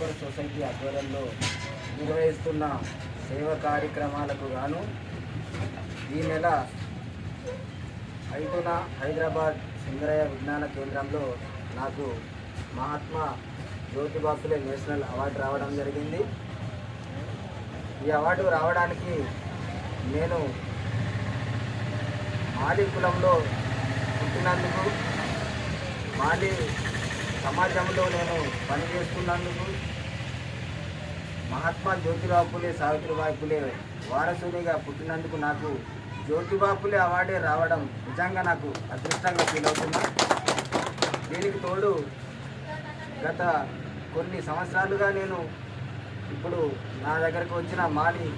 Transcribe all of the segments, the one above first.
Welfare society ఆధ్వర్యంలో నిర్వహిస్తున్న సేవ కార్యక్రమాలకు గాను ఈ నెల ఐదున హైదరాబాద్ సుందరయ్య విజ్ఞాన కేంద్రంలో నాకు మహాత్మా జ్యోతిబా ఫులే నేషనల్ అవార్డు రావడం జరిగింది. ఈ అవార్డు రావడానికి నేను మాలి కులంలో పుట్టినందుకు మాలి సమాజంలో నేను పనిచేస్తున్నందుకు మహాత్మా జ్యోతిరావు పులే సావిత్రిబాయి పులే వారసునిగా పుట్టినందుకు నాకు జ్యోతిబా పులే అవార్డే రావడం నిజంగా నాకు అదృష్టంగా ఫీల్ అవుతున్నా. దీనికి తోడు గత కొన్ని సంవత్సరాలుగా నేను ఇప్పుడు నా దగ్గరకు వచ్చిన మాలి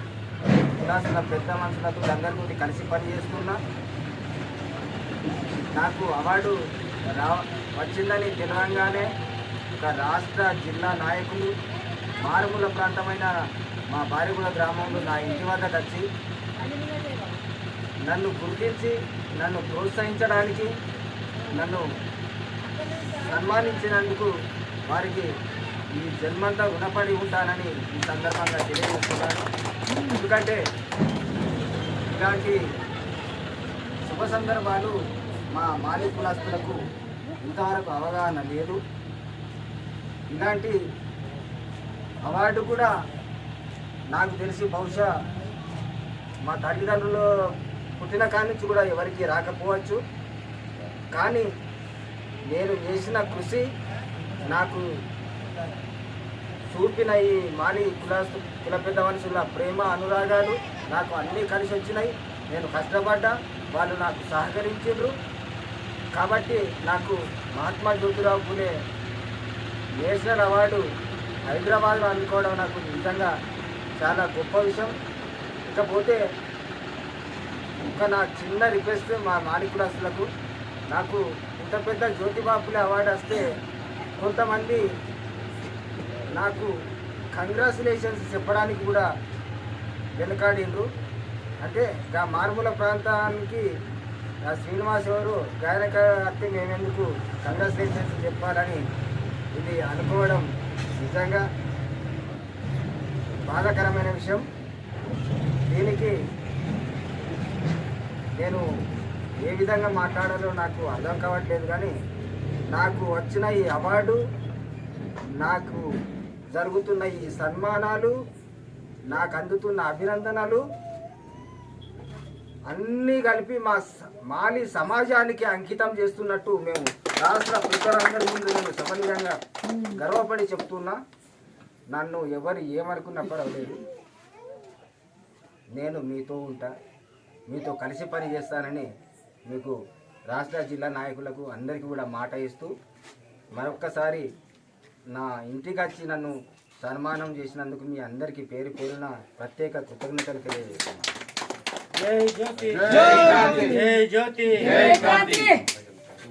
కులాసుల పెద్ద మనుషులతో అందరితో కలిసి పనిచేస్తున్నా. నాకు అవార్డు రా వచ్చిందని తెలియంగానే ఒక రాష్ట్ర జిల్లా నాయకులు మారుమూల ప్రాంతమైన మా బారిగూడ గ్రామంలో నా ఇంటి వద్దకు వచ్చి నన్ను గుర్తించి నన్ను ప్రోత్సహించడానికి నన్ను సన్మానించినందుకు వారికి ఈ జన్మంతా రుణపడి ఉంటానని ఈ సందర్భంగా తెలియజేస్తున్నాను. ఎందుకంటే ఇలాంటి శుభ సందర్భాలు మా మాలి కులస్తులకు ఇంతవరకు అవగాహన లేదు. ఇలాంటి అవార్డు కూడా నాకు తెలిసి బహుశా మా తల్లిదండ్రులు పుట్టిన కాడి నుంచి కూడా ఎవరికి రాకపోవచ్చు. కానీ నేను చేసిన కృషి నాకు చూపిన ఈ మాలి కులాస్తు కుల పెద్ద మనుషుల ప్రేమ అనురాగాలు నాకు అన్నీ కలిసి వచ్చినాయి. నేను కష్టపడ్డా వాళ్ళు నాకు సహకరించారు కాబట్టి నాకు మహాత్మా జ్యోతిరావు పులే నేషనల్ అవార్డు హైదరాబాద్లో అందుకోవడం నాకు నిజంగా చాలా గొప్ప విషయం. ఇకపోతే ఇంకా నా చిన్న రిక్వెస్ట్ మా మాణికులాసులకు నాకు ఇంత పెద్ద జ్యోతిబాపులే అవార్డు వస్తే కొంతమంది నాకు కంగ్రాచులేషన్స్ చెప్పడానికి కూడా వెనకాడిండ్రు. అంటే ఆ మారుమూల ప్రాంతానికి నా శ్రీనివాస్ గారు గాయనక అత్తే మేమెందుకు కంగ్రాచులేషన్స్ చెప్పాలని ఇది అనుకోవడం నిజంగా బాధాకరమైన విషయం. దీనికి నేను ఏ విధంగా మాట్లాడాలో నాకు అర్థం కావట్లేదు కానీ నాకు వచ్చిన ఈ అవార్డు నాకు జరుగుతున్న ఈ సన్మానాలు నాకు అందుతున్న అభినందనలు అన్నీ కలిపి మా స- మాలి సమాజానికి అంకితం చేస్తున్నట్టు మేము రాష్ట్ర ప్రజలందరి ముందు నేను సఫలీయంగా గర్వపడి చెప్తున్నా. నన్ను ఎవరు ఏమనుకున్నా పర్వాలేదు నేను మీతో ఉంటా మీతో కలిసి పని చేస్తానని మీకు రాష్ట్ర జిల్లా నాయకులకు అందరికీ కూడా మాట ఇస్తూ మరొక్కసారి నా ఇంటికి వచ్చి నన్ను సన్మానం చేసినందుకు మీ అందరికీ పేరు పేరున ప్రత్యేక కృతజ్ఞతలు తెలియజేస్తున్నాను. જય જ્યોતિ. જય જ્યોતિ જય જ્યોતિ. જય ક્રાંતિ.